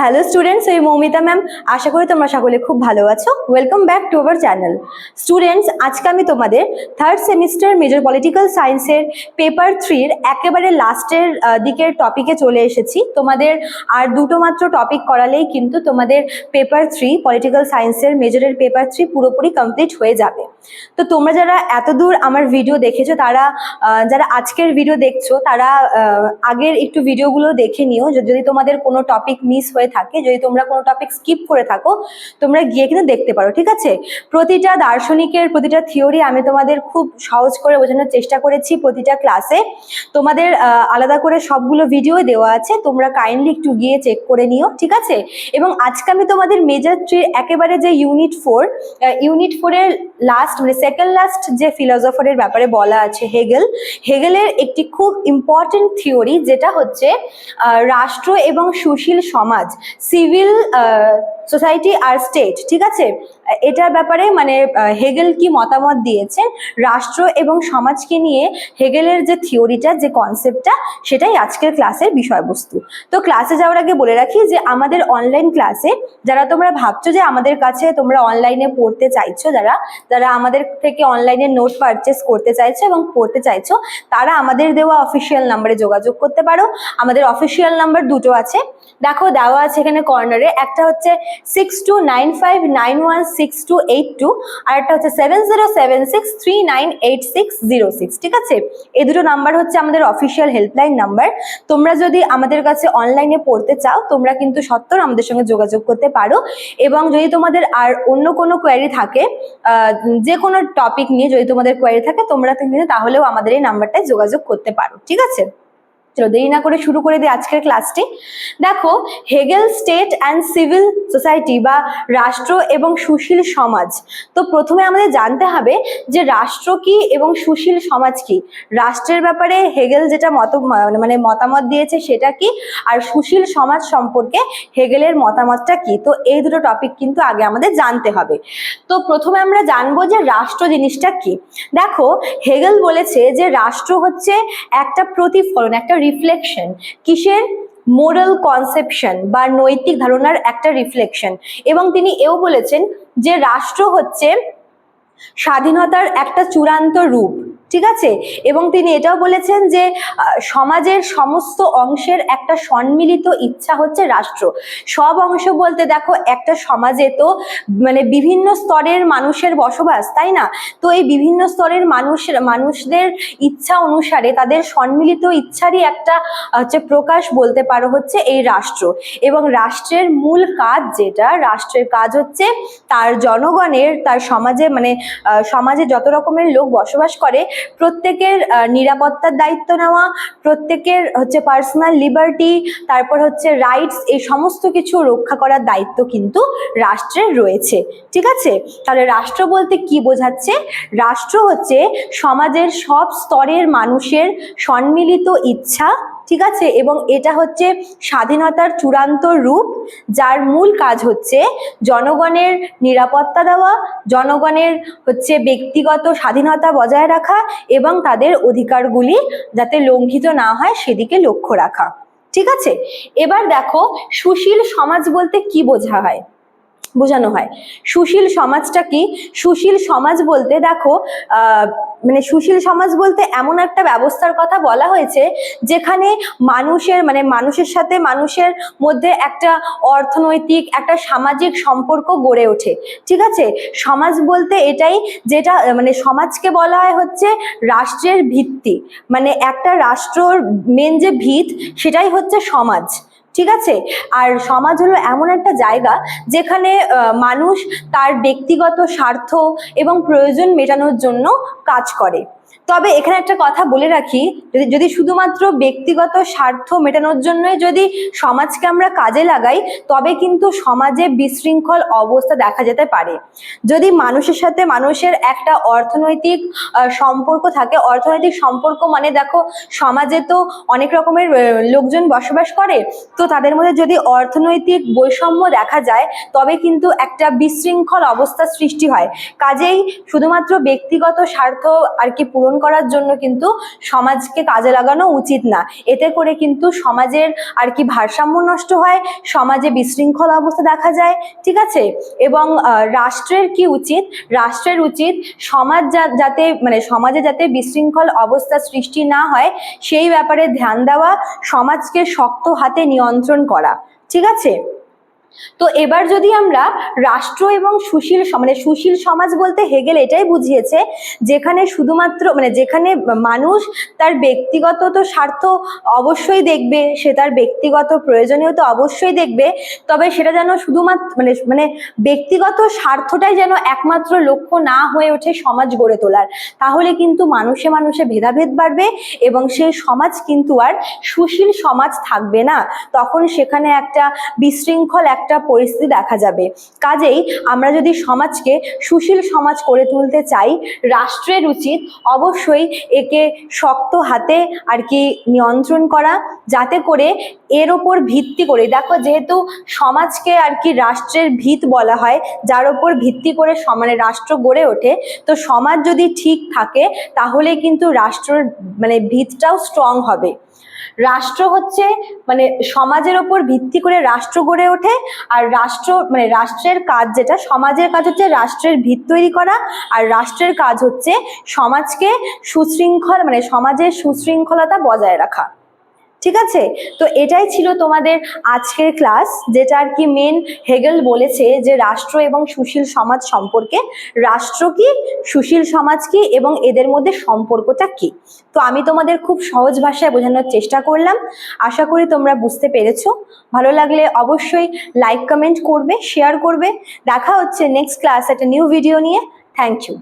Hello students আমি Moumita ma'am আশা করি তোমরা সকলে খুব ভালো আছো। Welcome back to our channel students আজকে আমি তোমাদের থার্ড সেমিস্টার মেজর পলিটিক্যাল সায়েন্সের পেপার থ্রির একেবারে লাস্টের দিকের টপিকে চলে এসেছি। তোমাদের আর দুটো মাত্র টপিক করালেই কিন্তু তোমাদের পেপার থ্রি পলিটিক্যাল সায়েন্সের মেজরের পেপার থ্রি পুরোপুরি কমপ্লিট হয়ে যাবে। তো তোমরা যারা এত দূর আমার ভিডিও দেখেছ, তারা যারা আজকের ভিডিও দেখছ, তারা আগের একটু ভিডিওগুলো দেখে নিও। যদি তোমাদের কোনো টপিক মিস হয়ে থাকে, যদি তোমরা কোনো টপিক স্কিপ করে থাকো, তোমরা গিয়ে কিন্তু দেখতে পারো, ঠিক আছে? প্রতিটা দার্শনিকের প্রতিটা থিওরি আমি তোমাদের খুব সহজ করে বোঝানোর চেষ্টা করেছি প্রতিটা ক্লাসে তোমাদের আলাদা করে সবগুলো ভিডিও দেওয়া আছে, তোমরা কাইন্ডলি একটু গিয়ে চেক করে নিও, ঠিক আছে? এবং আজকে আমি তোমাদের মেজর থ্রির একেবারে যে ইউনিট ফোর ইউনিট ফোরের লাস্ট মানে সেকেন্ড লাস্ট যে ফিলোসফারের ব্যাপারে বলা আছে হেগেল, হেগেলের একটি খুব ইম্পর্টেন্ট থিওরি যেটা হচ্ছে রাষ্ট্র এবং সুশীল সমাজ। সিভিল সোসাইটি আর স্টেট, ঠিক আছে? এটার ব্যাপারে মানে হেগেল কি মতামত দিয়েছেন রাষ্ট্র এবং সমাজকে নিয়ে হেগেলের যে থিওরিটা, যে কনসেপ্টটা, সেটাই আজকের ক্লাসের বিষয়বস্তু। তো ক্লাসে যাওয়ার আগে বলে রাখি যে, আমাদের অনলাইন ক্লাসে যারা তোমরা ভাবছ যে, আমাদের কাছে তোমরা অনলাইনে পড়তে চাইছো, যারা যারা আমাদের থেকে অনলাইনে নোট পারচেস করতে চাইছো এবং পড়তে চাইছো, তারা আমাদের দেওয়া অফিসিয়াল নাম্বারে যোগাযোগ করতে পারো। আমাদের অফিসিয়াল নাম্বার দুটো আছে। দেখো, দেওয়া আছে এখানে কর্নারে। একটা হচ্ছে six two nine five nine one six two eight two আর একটা হচ্ছে seven zero seven six three nine eight six zero six ঠিক আছে? এই দুটো নাম্বার হচ্ছে আমাদের অফিসিয়াল হেল্পলাইন নাম্বার তোমরা যদি আমাদের কাছে অনলাইনে পড়তে চাও, তোমরা কিন্তু সত্তর আমাদের সঙ্গে যোগাযোগ করতে পারো। এবং যদি তোমাদের আর অন্য কোনো কোয়ারি থাকে যে কোনো টপিক নিয়ে যদি তোমাদের কোয়ারি থাকে, তোমরা কিন্তু তাহলেও আমাদের এই নাম্বারটায় যোগাযোগ করতে পারো, ঠিক আছে? চলো দেরি না করে শুরু করে দিই আজকের ক্লাসটি দেখো Hegel state and civil society বা রাষ্ট্র এবং সুশীল সমাজ। তো প্রথমে আমাদের জানতে হবে যে রাষ্ট্র কি এবং সুশীল সমাজ কি? রাষ্ট্রের ব্যাপারে হেগেল যেটা মত মানে মতামত দিয়েছে সেটা কি? আর সুশীল সমাজ সম্পর্কে হেগেলের মতামতটা কি? তো এই দুটো টপিক কিন্তু আগে আমাদের জানতে হবে। তো প্রথমে আমরা জানব যে রাষ্ট্র জিনিসটা কি। দেখো হেগেল বলেছে যে রাষ্ট্র হচ্ছে একটা প্রতিফলন, একটা রিফ্লেকশন কিসের? মোরাল কনসেপশন বা নৈতিক ধারণার একটা রিফ্লেকশন এবং তিনি এও বলেছেন যে রাষ্ট্র হচ্ছে স্বাধীনতার একটা চূড়ান্ত রূপ। ঠিক আছে? এবং তিনি এটাও বলেছেন যে সমাজের সমস্ত অংশের একটা সম্মিলিত ইচ্ছা হচ্ছে রাষ্ট্র। সব অংশ বলতে দেখো, একটা সমাজে তো মানে বিভিন্ন স্তরের মানুষের বসবাস, তাই না? তো এই বিভিন্ন স্তরের মানুষের মানুষদের ইচ্ছা অনুসারে তাদের সম্মিলিত ইচ্ছারই একটা, হচ্ছে প্রকাশ বলতে পারো হচ্ছে এই রাষ্ট্র। এবং রাষ্ট্রের মূল কাজ যেটা, রাষ্ট্রের কাজ হচ্ছে তার জনগণের, তার সমাজে মানে সমাজে যত রকমের লোক বসবাস করে প্রত্যেকের নিরাপত্তার দায়িত্ব নেওয়া, প্রত্যেকের হচ্ছে পার্সোনাল লিবার্টি তারপর হচ্ছে রাইটস এই সমস্ত কিছু রক্ষা করার দায়িত্ব কিন্তু রাষ্ট্রের রয়েছে। ঠিক আছে? তাহলে রাষ্ট্র বলতে কি বোঝাচ্ছে? রাষ্ট্র হচ্ছে সমাজের সব স্তরের মানুষের সম্মিলিত ইচ্ছা ঠিক আছে? এবং এটা হচ্ছে স্বাধীনতার চূড়ান্ত রূপ, যার মূল কাজ হচ্ছে জনগণের নিরাপত্তা দেওয়া, জনগণের হচ্ছে ব্যক্তিগত স্বাধীনতা বজায় রাখা এবং তাদের অধিকারগুলি যাতে লঙ্ঘিত না হয় সেদিকে লক্ষ্য রাখা। ঠিক আছে? এবার দেখো সুশীল সমাজ বলতে কি বোঝা হয়? বোঝানো হয়। সুশীল সমাজটা কি? সুশীল সমাজ বলতে দেখো মানে সুশীল সমাজ বলতে এমন একটা ব্যবস্থার কথা বলা হয়েছে যেখানে মানুষের মানে মানুষের সাথে মানুষের মধ্যে একটা অর্থনৈতিক, একটা সামাজিক সম্পর্ক গড়ে ওঠে। ঠিক আছে? সমাজ বলতে এটাই যেটা মানে সমাজকে বলা হয় হচ্ছে রাষ্ট্রের ভিত্তি। মানে একটা রাষ্ট্রর মেন যে ভিত, সেটাই হচ্ছে সমাজ। ঠিক আছে? আর সমাজ হলো এমন একটা জায়গা যেখানে মানুষ তার ব্যক্তিগত স্বার্থ এবং প্রয়োজন মেটানোর জন্য কাজ করে। তবে এখানে একটা কথা বলে রাখি, যদি যদি শুধুমাত্র ব্যক্তিগত স্বার্থ মেটানোর জন্যই যদি সমাজকে আমরা কাজে লাগাই, তবে কিন্তু সমাজে বিশৃঙ্খল অবস্থা দেখা যেতে পারে। যদি মানুষের সাথে মানুষের একটা অর্থনৈতিক সম্পর্ক থাকে, অর্থনৈতিক সম্পর্ক মানে দেখো, সমাজে তো অনেক রকমের লোকজন বসবাস করে, তো তাদের মধ্যে যদি অর্থনৈতিক বৈষম্য দেখা যায়, তবে কিন্তু একটা বিশৃঙ্খল অবস্থা সৃষ্টি হয়। কাজেই শুধুমাত্র ব্যক্তিগত স্বার্থ আর কি পূরণ করার জন্য কিন্তু সমাজকে কাজে লাগানো উচিত না। এতে করে কিন্তু সমাজের আর কি ভারসাম্য নষ্ট হয়, সমাজে বিশৃঙ্খলা অবস্থা দেখা যায়, ঠিক আছে? এবং রাষ্ট্রের কি উচিত? রাষ্ট্রের উচিত সমাজ যাতে মানে সমাজে যাতে বিশৃঙ্খল অবস্থা সৃষ্টি না হয়, সেই ব্যাপারে ধ্যান দেওয়া, সমাজকে শক্ত হাতে নিয়ন্ত্রণ করা, ঠিক আছে? তো এবার যদি আমরা রাষ্ট্র এবং সুশীল মানে সুশীল সমাজ বলতে হেগেল এটাই বুঝিয়েছে, যেখানে শুধুমাত্র মানে যেখানে মানুষ তার ব্যক্তিগত তো স্বার্থ অবশ্যই দেখবে, সে তার ব্যক্তিগত প্রয়োজনীয়তা অবশ্যই দেখবে, তবে সেটা যেন শুধুমাত্র মানে মানে ব্যক্তিগত স্বার্থটাই যেন একমাত্র লক্ষ্য না হয়ে ওঠে সমাজ গড়ে তোলার, তাহলে কিন্তু মানুষে মানুষে ভেদাভেদ বাড়বে এবং সেই সমাজ কিন্তু আর সুশীল সমাজ থাকবে না। তখন সেখানে একটা বিশৃঙ্খল একটা পরিস্থিতি দেখা যাবে। কাজেই আমরা যদি সমাজকে সুশীল সমাজ করে তুলতে চাই, রাষ্ট্রের উচিত অবশ্যই একে শক্ত হাতে আর কি নিয়ন্ত্রণ করা, যাতে করে এর ওপর ভিত্তি করে, দেখো যেহেতু সমাজকে আর কি রাষ্ট্রের ভিত বলা হয়, যার ওপর ভিত্তি করে সমানে রাষ্ট্র গড়ে ওঠে, তো সমাজ যদি ঠিক থাকে তাহলে কিন্তু রাষ্ট্রের মানে ভিতটাও স্ট্রং হবে। রাষ্ট্র হচ্ছে মানে সমাজের ওপর ভিত্তি করে রাষ্ট্র গড়ে ওঠে, আর রাষ্ট্র মানে রাষ্ট্রের কাজ যেটা, সমাজের কাজ হচ্ছে রাষ্ট্রের ভিত তৈরি করা, আর রাষ্ট্রের কাজ হচ্ছে সমাজকে সুশৃঙ্খল মানে সমাজের সুশৃঙ্খলতা বজায় রাখা। ঠিক আছে? তো এটাই ছিল তোমাদের আজকের ক্লাস যেটা আর কি মেন হেগেল বলেছে যে রাষ্ট্র এবং সুশীল সমাজ সম্পর্কে। রাষ্ট্র কি, সুশীল সমাজ কি, এবং এদের মধ্যে সম্পর্কটা কি? তো আমি তোমাদের খুব সহজ ভাষায় বোঝানোর চেষ্টা করলাম। আশা করি তোমরা বুঝতে পেরেছ। ভালো লাগলে অবশ্যই লাইক কমেন্ট করবে শেয়ার করবে। দেখা হচ্ছে নেক্সট ক্লাস একটা নিউ ভিডিও নিয়ে। Thank you